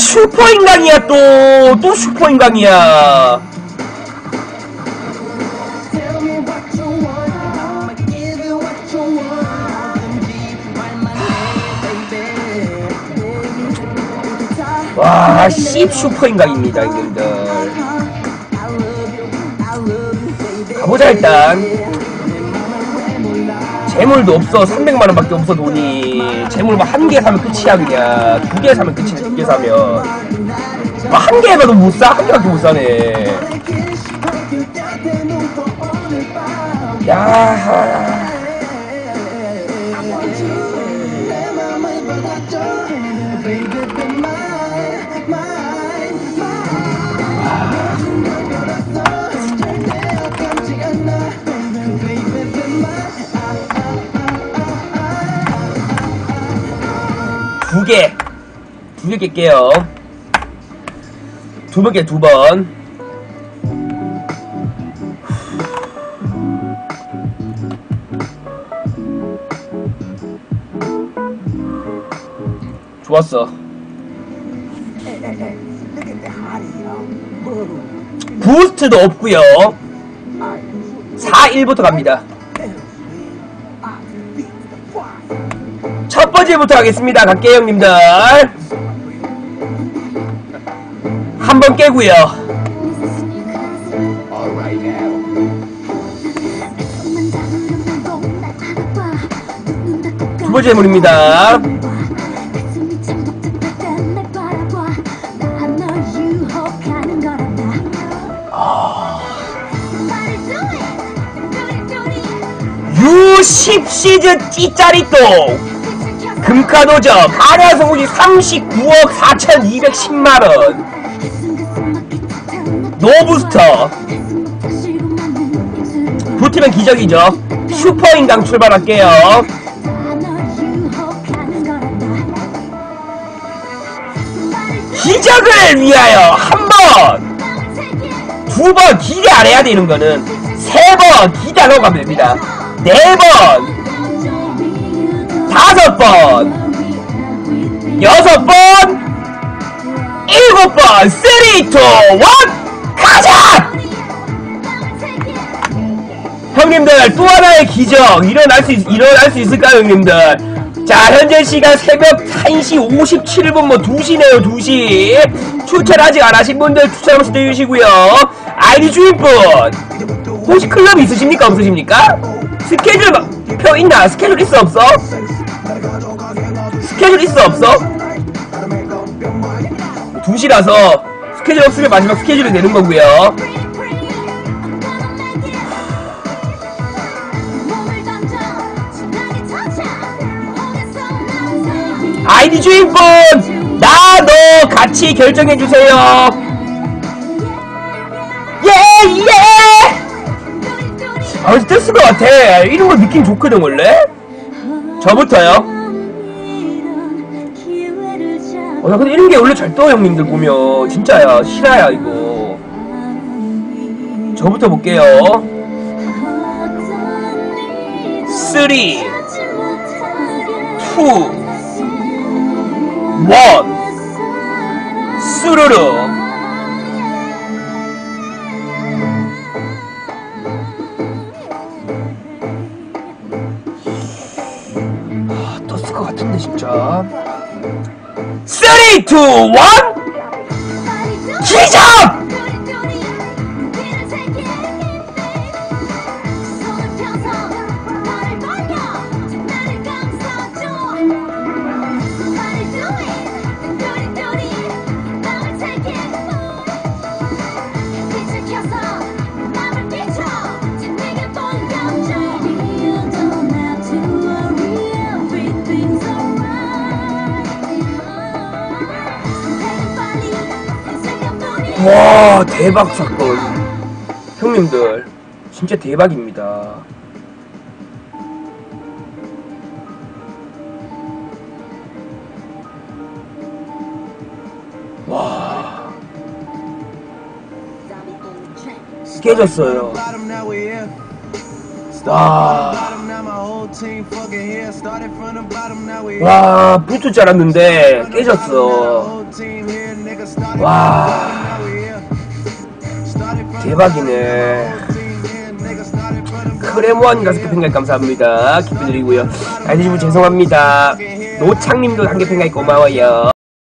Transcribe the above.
슈퍼인강이야 또! 또 슈퍼인강이야 Tell me what you want, I'ma give you what you want. Them deep right my name, baby. 와, 씹 슈퍼인강입니다, 형님들. I love you, I love you, baby. 가보자, 일단. 재물도 없어. 300만원 밖에 없어, 돈이. 재물 뭐 한 개 사면 끝이야, 그냥. 두 개 사면 끝이야, 두개 사면. 뭐 한개 해봐도 못 사? 한 개밖에 못 사네. 야 개. 두 개 깰게요. 두 번 깨, 두 번. 좋았어. 부스트도 없고요 4, 1부터 갑니다. 첫 번째부터 하겠습니다. 갈게요, 형님들. 한 번 깨고요. 두 번째 물입니다. U10 시즌 찌짜리 똥 금카도저 가나성우지 39억 4210만원. 노부스터. 붙으면 기적이죠. 슈퍼인강 출발할게요. 기적을 위하여 한번 두 번 기대 안 해야 되는 거는 세 번 기대 안 하고 가면 됩니다. 네 번 다섯 번 여섯 번 일곱 번 쓰리 투원 가자 형님들 또 하나의 기적 일어날 수 있, 일어날 수 있을까요 형님들 자 현재 시간 새벽 1시 57분 뭐 2시네요 2시 추천 아직 안 하신 분들 추천 한번씩 해주시고요 아이디 주인분 혹시 클럽 있으십니까 없으십니까? 스케줄 막- 표 있나? 스케줄 있어 없어? 스케줄 있어 없어? 2시라서 스케줄 없으면 마지막 스케줄이 되는 거고요 아이디 주인분 나 너 같이 결정해 주세요. 예 예. 아 스트레스 것 같아. 이런 거 느낌 좋거든 원래. 저부터요. 어, 나 근데 이런 게 원래 잘떠 형님들 보면 진짜야 실화야 이거. 저부터 볼게요. 3, 2, 1 수루루 것 같은데 진짜 3, 2, 1 기적! 와 대박 사건 형님들 진짜 대박입니다 와 깨졌어요 Bottom, now we here. 와, Bottom, now my whole team fucking here. Started from the bottom, now we here. 와 붙을 줄 알았는데 깨졌어 와. 대박이네. 크레모한 가스크 팬가입 감사합니다. 기쁘드리고요. 아이디님 죄송합니다. 노창님도 한개 팬가입 고마워요.